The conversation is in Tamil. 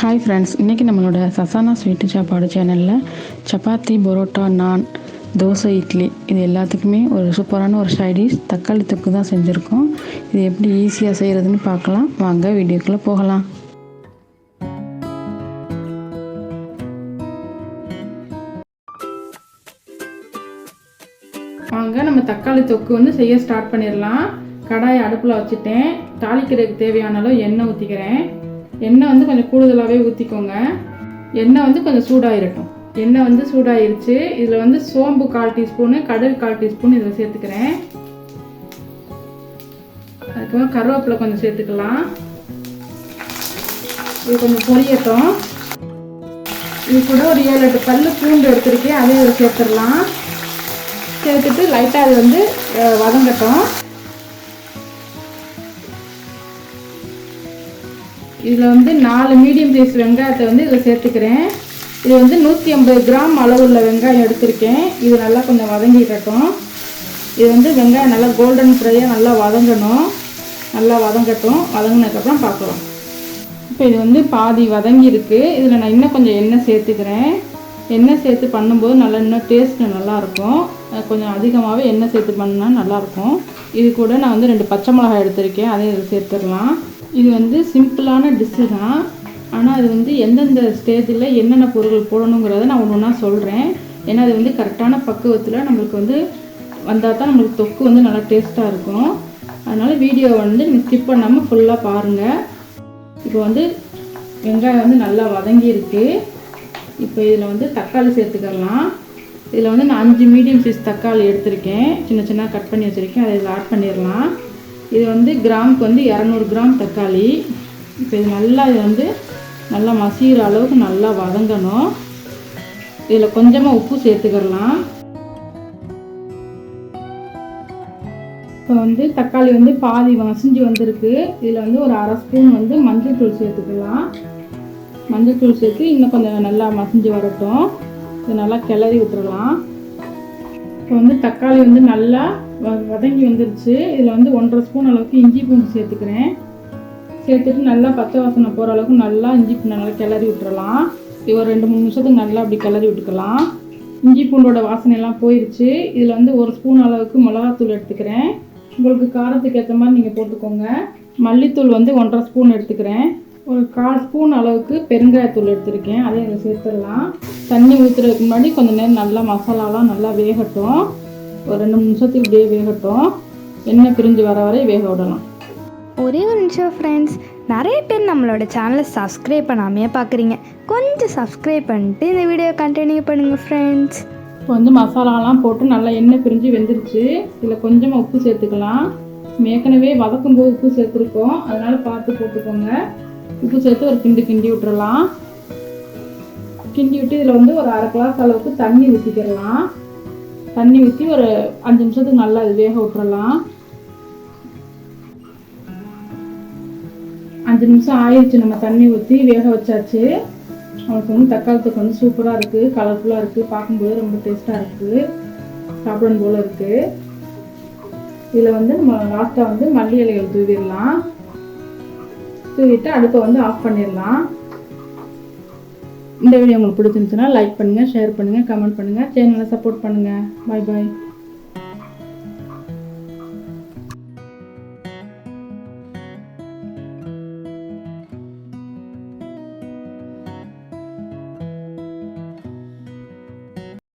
ஹாய் ஃப்ரெண்ட்ஸ் இன்றைக்கி நம்மளோட சசானா ஸ்வீட்டு சாப்பாடு சேனலில் சப்பாத்தி பரோட்டா நான் தோசை இட்லி இது எல்லாத்துக்குமே ஒரு சூப்பரான ஒரு சைடிஷ் தக்காளி தொக்கு தான் செஞ்சுருக்கோம். இது எப்படி ஈஸியாக செய்கிறதுன்னு பார்க்கலாம். வாங்க வீடியோக்குள்ளே போகலாம். வாங்க நம்ம தக்காளி தொக்கு வந்து செய்ய ஸ்டார்ட் பண்ணிடலாம். கடாயை அடுப்பில் வச்சுட்டேன். தாளிக்கிறதுக்கு தேவையான அளவு எண்ணெய் ஊற்றிக்கிறேன் எண்ணெய் வந்து கொஞ்சம் கூடுதலாகவே ஊற்றிக்கோங்க எண்ணெய் வந்து கொஞ்சம் சூடாகிடட்டும் எண்ணெய் வந்து சூடாயிருச்சு. இதில் வந்து சோம்பு கால் டீஸ்பூனு கடுகு கால் டீஸ்பூன் இதில் சேர்த்துக்கிறேன். அதுக்கப்புறம் கருவேப்பிலை கொஞ்சம் சேர்த்துக்கலாம். இது கொஞ்சம் பொரியட்டும். இது கூட ஒரு ஏழு எட்டு பல்லு பூண்டு எடுத்துருக்கேன். அதையும் இதில் சேர்த்துடலாம். சேர்த்துட்டு லைட்டாக அது வந்து வதங்கட்டும். இதில் வந்து நாலு மீடியம் சைஸ் வெங்காயத்தை வந்து இதில் சேர்த்துக்கிறேன். இது வந்து நூற்றி ஐம்பது கிராம் அளவுள்ள வெங்காயம் எடுத்திருக்கேன். இது நல்லா கொஞ்சம் வதங்கிக்கட்டும் இது வந்து வெங்காயம் நல்லா கோல்டன் ஃப்ரையாக நல்லா வதங்கணும். நல்லா வதங்கட்டும். வதங்கினதுக்கப்புறம் பார்க்கலாம். இப்போ இது வந்து பாதி வதங்கியிருக்கு. இதில் நான் இன்னும் கொஞ்சம் எண்ணெய் சேர்த்துக்கிறேன். எண்ணெய் சேர்த்து பண்ணும்போது நல்லா இன்னும் டேஸ்ட்டு நல்லாயிருக்கும் கொஞ்சம் அதிகமாகவே எண்ணெய் சேர்த்து பண்ணால் நல்லாயிருக்கும் இது கூட நான் வந்து ரெண்டு பச்சை மிளகாய் எடுத்திருக்கேன். அதையும் இதில் சேர்த்துடலாம். இது வந்து சிம்பிளான டிஷ்ஷு தான். ஆனால் அது வந்து எந்தெந்த ஸ்டேஜில் என்னென்ன பொருள் போடணுங்கிறத நான் ஒன்று ஒன்றா சொல்கிறேன் ஏன்னா அது வந்து கரெக்டான பக்குவத்தில் நம்மளுக்கு வந்து வந்தால் தான் நம்மளுக்கு தொக்கு வந்து நல்லா டேஸ்ட்டாக இருக்கும். அதனால் வீடியோ வந்து நீங்கள் ஸ்கிப் பண்ணாமல் ஃபுல்லாக பாருங்கள் இப்போ வந்து வெங்காயம் வந்து நல்லா வதங்கியிருக்கு. இப்போ இதில் வந்து தக்காளி சேர்த்துக்கலாம். இதில் வந்து நான் அஞ்சு மீடியம் சைஸ் தக்காளி எடுத்திருக்கேன். சின்ன சின்ன கட் பண்ணி வச்சுருக்கேன். அதை இதில் ஆட் பண்ணிடலாம். இது வந்து கிராமுக்கு வந்து இரநூறு கிராம் தக்காளி. இப்போ இது நல்லா இது வந்து நல்லா மசிகிற அளவுக்கு நல்லா வதங்கணும். இதில் கொஞ்சமாக உப்பு சேர்த்துக்கிடலாம் இப்போ வந்து தக்காளி வந்து பாதி மசிஞ்சு வந்திருக்கு. இதில் வந்து ஒரு அரை ஸ்பூன் வந்து மஞ்சள் தூள் சேர்த்துக்கலாம். மஞ்சள் தூள் சேர்த்து இன்னும் கொஞ்சம் நல்லா மசிஞ்சு வரட்டும். இது நல்லா கிளறி விட்டுறலாம். இப்போ வந்து தக்காளி வந்து நல்லா வ- வதங்கி வந்துருச்சு. இதில் வந்து ஒன்றரை ஸ்பூன் அளவுக்கு இஞ்சி பூண்டு சேர்த்துக்கிறேன். சேர்த்துட்டு நல்லா பச்சை வாசனை போகிற அளவுக்கு நல்லா இஞ்சி பூண்டு நல்லா கிளறி விட்டுறலாம். இது ஒரு ரெண்டு மூணு நிமிஷத்துக்கு நல்லா அப்படி கிளறி விட்டுக்கலாம். இஞ்சி பூண்டோட வாசனையெல்லாம் போயிடுச்சு இதில் வந்து ஒரு ஸ்பூன் அளவுக்கு மிளகாத்தூள் எடுத்துக்கிறேன். உங்களுக்கு காரத்துக்கு ஏற்ற மாதிரி நீங்கள் போட்டுக்கோங்க. மல்லித்தூள் வந்து ஒன்றரை ஸ்பூன் எடுத்துக்கிறேன். ஒரு கால் ஸ்பூன் அளவுக்கு பெருங்காயத்தூள் எடுத்திருக்கேன். அதை இதில் சேர்த்துடலாம். தண்ணி ஊற்றுறதுக்கு முன்னாடி கொஞ்சம் நேரம் நல்லா மசாலாலாம் நல்லா வேகட்டும். ஒரு ரெண்டு நிமிஷத்துக்கு இப்படியே வேகட்டும். எண்ணெய் பிரிஞ்சு வர வரை வேக விடலாம். ஒரே ஒரு நிமிஷம் ஃப்ரெண்ட்ஸ் நிறைய பேர் நம்மளோட சேனலை சப்ஸ்கிரைப் பண்ணாமையே பார்க்குறீங்க கொஞ்சம் சப்ஸ்கிரைப் பண்ணிட்டு இந்த வீடியோ கண்டினியூ பண்ணுங்கள் ஃப்ரெண்ட்ஸ் இப்போ வந்து மசாலாலாம் போட்டு நல்லா எண்ணெய் பிரிஞ்சு வெந்துருச்சு. இதில் கொஞ்சமாக உப்பு சேர்த்துக்கலாம். ஏற்கனவே வதக்கும் போது உப்பு சேர்த்துருக்கோம். அதனால பார்த்து போட்டுக்கோங்க. உப்பு சேர்த்து ஒரு கிண்டு கிண்டி விட்டுறலாம். கிண்டி விட்டு இதில் வந்து ஒரு அரை கிளாஸ் அளவுக்கு தண்ணி ஊற்றிக்கிறலாம் தண்ணி ஊற்றி ஒரு அஞ்சு நிமிஷத்துக்கு நல்லா இது வேக விட்டுறலாம். அஞ்சு நிமிஷம் ஆயிடுச்சு நம்ம தண்ணி ஊற்றி வேக வச்சாச்சு. அவனுக்கு வந்து தக்காளத்துக்கு வந்து சூப்பராக இருக்குது கலர்ஃபுல்லாக இருக்குது பார்க்கும்போது ரொம்ப டேஸ்ட்டாக இருக்குது சாப்பிடணும் போல் இருக்குது இதில் வந்து நம்ம லாஸ்ட்டாக வந்து மல்லி இலைகள் தூவிடலாம். தூவிட்டு அடுப்பை வந்து ஆஃப் பண்ணிடலாம். இந்த வீடியோ உங்களுக்கு பிடிச்சிருந்துச்சுன்னா லைக் பண்ணுங்கள் ஷேர் பண்ணுங்கள் கமெண்ட் பண்ணுங்கள் சேனலை சப்போர்ட் பண்ணுங்கள் பாய் பாய்